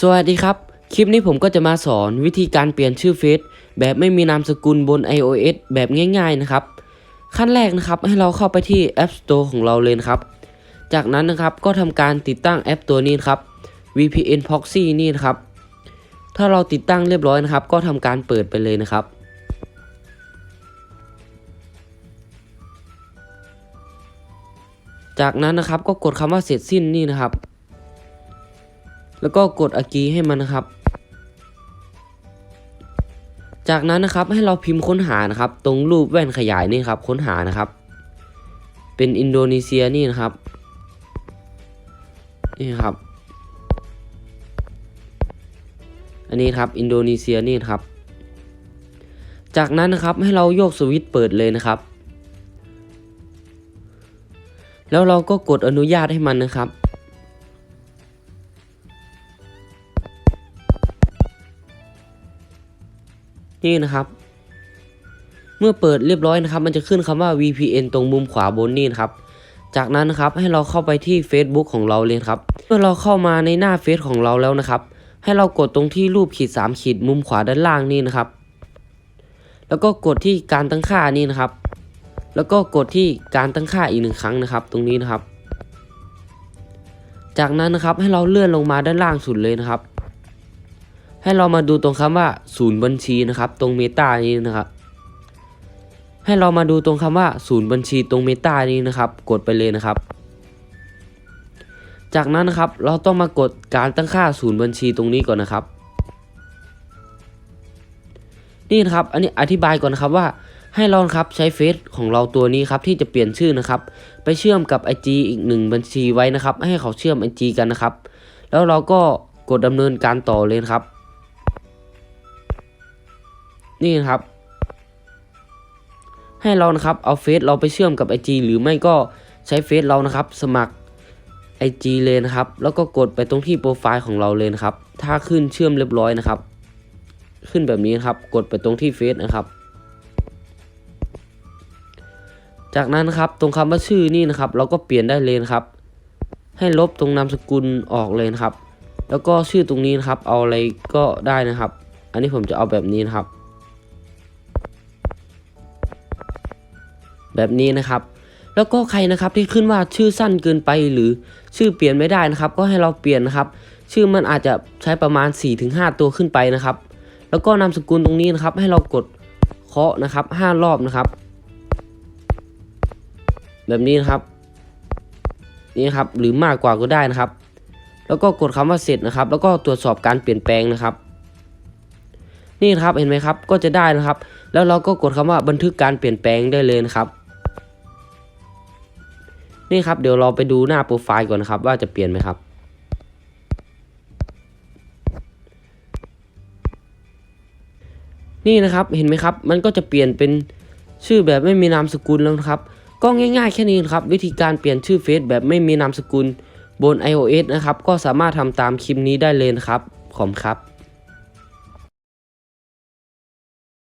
สวัสดีครับ คลิปนี้ผมก็จะมาสอนวิธีการเปลี่ยนชื่อเฟซแบบไม่มีนามสกุลบน iOS แบบง่าย ๆนะครับ ขั้นแรกนะครับให้เราเข้าไปที่ App Store ของเราเลยครับ จากนั้นนะครับก็ทำการติดตั้งแอปตัวนี้นครับ VPN Proxy นี่นะครับ ถ้าเราติดตั้งเรียบร้อยนะครับ ก็ทำการเปิดไปเลยนะครับ จากนั้นนะครับก็กดคำว่าเสร็จสิ้นนี่นะครับ แล้วก็กดอากีให้มันนะครับ จากนั้นนะครับให้เราพิมพ์ค้นหานะครับ ตรงรูปแว่นขยายนี่ครับ ค้นหานะครับ เป็นอินโดนีเซียนี่นะครับ นี่ครับ อันนี้ครับอินโดนีเซียนี่ครับ จากนั้นนะครับให้เราโยกสวิตช์เปิดเลยนะครับแล้วเราก็กดอนุญาตให้มันนะครับ นี่นะครับ เมื่อเปิดเรียบร้อยนะครับ มันจะขึ้นคำว่า VPN ตรงมุมขวาบนนี่นะครับ จากนั้นนะครับให้เราเข้าไปที่ Facebook ของเราเลยครับ เมื่อเราเข้ามาในหน้าเฟซของเราแล้วนะครับ ให้เรากดตรงที่รูปขีด3ขีดมุมขวาด้านล่างนี่นะครับ แล้วก็กดที่การตั้งค่านี่นะครับ แล้วก็กดที่การตั้งค่าอีกหนึ่งครั้งนะครับ ตรงนี้นะครับ จากนั้นนะครับให้เราเลื่อนลงมาด้านล่างสุดเลยนะครับ ให้เรามาดูตรงคำว่าศูนย์บัญชีนะครับ ตรงเมตานี้นะครับ ให้เรามาดูตรงคำว่าศูนย์บัญชีตรงเมตานี้นะครับ กดไปเลยนะครับ จากนั้นนะครับเราต้องมากดการตั้งค่าศูนย์บัญชีตรงนี้ก่อนนะครับ นี่นะครับ อันนี้อธิบายก่อนนะครับว่าให้เราครับใช้เฟซของเราตัวนี้ครับที่จะเปลี่ยนชื่อนะครับ ไปเชื่อมกับ IG อีกหนึ่งบัญชีไว้นะครับ ให้เขาเชื่อม IG กันนะครับ แล้วเราก็กดดำเนินการต่อเลยครับ นี่นะครับ ให้เรานะครับเอาเฟซเราไปเชื่อมกับ IG หรือไม่ก็ใช้เฟซเรานะครับ สมัคร IG เลยนะครับ แล้วก็กดไปตรงที่โปรไฟล์ของเราเลยนะครับ ถ้าขึ้นเชื่อมเรียบร้อยนะครับ ขึ้นแบบนี้นะครับ กดไปตรงที่เฟซนะครับ จากนั้นนะครับตรงคำว่าชื่อนี่นะครับ เราก็เปลี่ยนได้เลยนะครับ ให้ลบตรงนามสกุลออกเลยนะครับ แล้วก็ชื่อตรงนี้นะครับ เอาอะไรก็ได้นะครับ อันนี้ผมจะเอาแบบนี้นะครับ แบบนี้นะครับ แล้วก็ใครนะครับที่ขึ้นว่าชื่อสั้นเกินไปหรือชื่อเปลี่ยนไม่ได้นะครับ ก็ให้เราเปลี่ยนนะครับ ชื่อมันอาจจะใช้ประมาณ 4-5 ตัวขึ้นไปนะครับ แล้วก็นามสกุลตรงนี้นะครับ ให้เรากดเคาะนะครับ 5 รอบนะครับ แบบนี้นะครับนี่ครับหรือมากกว่าก็ได้นะครับ แล้วก็กดคำว่าเสร็จนะครับ แล้วก็ตรวจสอบการเปลี่ยนแปลงนะครับ นี่นครับเห็นไหมครับก็จะได้นะครับ แล้วเราก็กดคำว่าบันทึกการเปลี่ยนแปลงได้เลยนะครับ นี่ครับเดี๋ยวเราไปดูหน้าโปรไฟล์ก่อนนะครับ ว่าจะเปลี่ยนไหมครับ นี่นะครับเห็นไหมครับ มันก็จะเปลี่ยนเป็นชื่อแบบไม่มีนามสกุลแล้วนะครับ ก็ง่ายๆแค่นี้นครับ วิธีการเปลี่ยนชื่อเฟซแบบไม่มีนามสกุลบน iOS นะครับ ก็สามารถทำตามคลิปนี้ได้เลยนะครับ ขอบคุณครับ